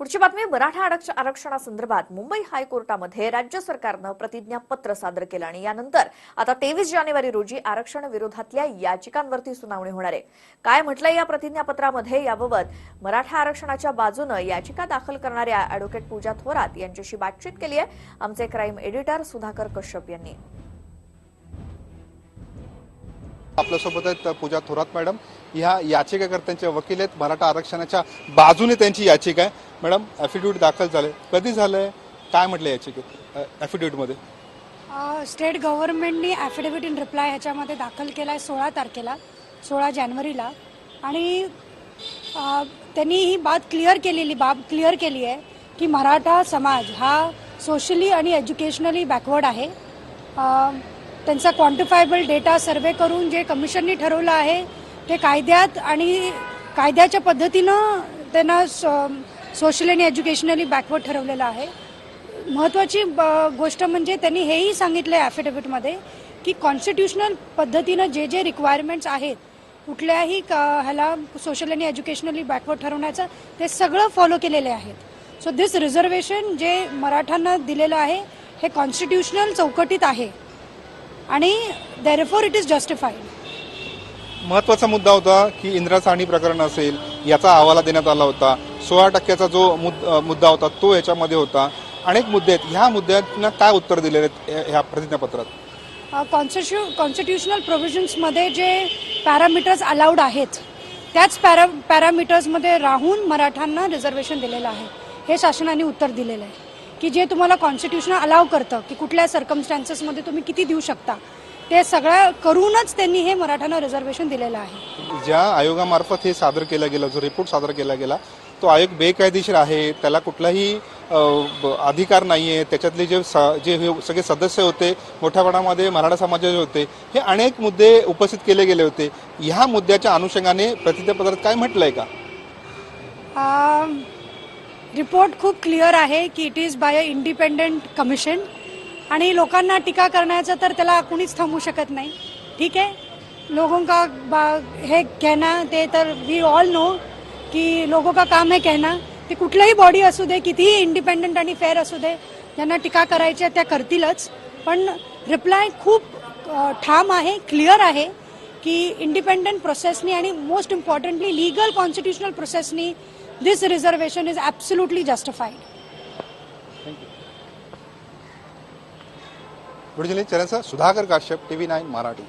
पुढची बातमी मराठा आरक्ष- आरक्षणासंदर्भात मुंबई हायकोर्टामध्ये राज्य सरकारनं प्रतिज्ञापत्र सादर केलं आणि यानंतर आता तेवीस जानेवारी रोजी आरक्षण विरोधातल्या याचिकांवरती सुनावणी होणार आहे. काय म्हटलंय या प्रतिज्ञापत्रामध्ये? याबाबत मराठा आरक्षणाच्या बाजूनं याचिका दाखल करणाऱ्या अॅडव्होकेट पूजा थोरात यांच्याशी बातचीत केली आहे आमचे क्राईम एडिटर सुधाकर कश्यप यांनी. आपल्यासोबत आहेत पूजा थोरात मॅडम. ह्या याचिकाकर्त्यांचे वकील आहेत. मराठा आरक्षणाच्या बाजूने त्यांची याचिका आहे. मॅडम ॲफिडेव्हिट दाखल झाले. कधी झालंय? काय म्हटलं याचिकेत? ॲफिडेव्हिटमध्ये स्टेट गव्हर्नमेंटनी ॲफिडेव्हिट इन रिप्लाय ह्याच्यामध्ये दाखल केला आहे सोळा तारखेला सोळा जानेवारीला. आणि त्यांनी ही बात क्लिअर केलेली बाब क्लिअर केली आहे की मराठा समाज हा सोशली आणि एज्युकेशनली बॅकवर्ड आहे. त्यांचा क्वांटिफायबल डेटा सर्वे करून जे कमिशननी ठरवलं आहे ते कायद्यात आणि कायद्याच्या पद्धतीनं त्यांना सोशल आणि एज्युकेशनली बॅकवर्ड ठरवलेलं आहे. महत्वाची ब- गोष्ट म्हणजे त्यांनी हेही सांगितलं आहे ॲफिडेव्हिटमध्ये की कॉन्स्टिट्युशनल पद्धतीनं जे जे रिक्वायरमेंट्स आहेत कुठल्याही क- ह्याला सोशल आणि एज्युकेशनली बॅकवर्ड ठरवण्याचं ते सगळं फॉलो केलेले आहेत. सो दिस रिझर्वेशन जे मराठ्यांना दिलेलं आहे हे कॉन्स्टिट्युशनल चौकटीत आहे. आणि देरफॉर इट इज जस्टिफाईड महत्त्वाचा मुद्दा होता की इंदिरा साहनी प्रकरण असेल याचा हवाला देण्यात आला होता. सोळा टक्क्याचा जो मुद- मुद्दा होता तो याच्यामध्ये होता. अनेक मुद्दे आहेत. ह्या मुद्द्यांना काय उत्तर दिलेले आहेत ह्या- ह्या प्रतिज्ञापत्रात? कॉन्स्टिट्यू कॉन्स्टिट्युशनल प्रोव्हिजन्समध्ये जे पॅरामीटर्स अलाउड आहेत त्याच पॅरा पॅरामीटर्समध्ये राहून मराठ्यांना रिझर्वेशन दिलेलं आहे. हे शासनाने उत्तर दिलेलं आहे. की जे तुम्हाला कॉन्स्टिट्यूशन अलाव करतं की कुठल्या सर्कमस्टॅन्सेसमध्ये तुम्ही किती देऊ शकता ते सगळं करूनच त्यांनी हे मराठ्यांना रिझर्वेशन दिलेलं आहे. ज्या आयोगामार्फत हे सादर केला गेला जो रिपोर्ट सादर केला गेला तो आयोग बेकायदेशीर आहे त्याला कुठलाही अधिकार नाही आहे त्याच्यातले जे स- जे हे सगळे सदस्य होते मोठ्या प्रमाणामध्ये मराठा समाजाचे होते हे अनेक मुद्दे उपस्थित केले गेले होते. ह्या मुद्द्याच्या अनुषंगाने प्रतिज्ञापत्रात काय म्हटलंय का? रिपोर्ट खूप क्लिअर आहे की it is by a independent commission आणि लोकांना टीका करण्याचं तर त्याला कुणीच थांबू शकत नाही. ठीक आहे? लोगों का बा- हे कहना ते तर वी ऑल नो की लोगों का काम है कहना. ते कुठलंही बॉडी असू दे कितीही इंडिपेंडंट आणि फेअर असू दे ज्यांना टीका करायची आहे त्या करतीलच. पण रिप्लाय खूप ठाम आहे क्लिअर आहे. की इंडिपेंडंट प्रोसेसनी आणि most importantly legal constitutional प्रोसेसनी this reservation is absolutely justified पुढे चरण sir Sudhakar Kashyap T V nine Marathi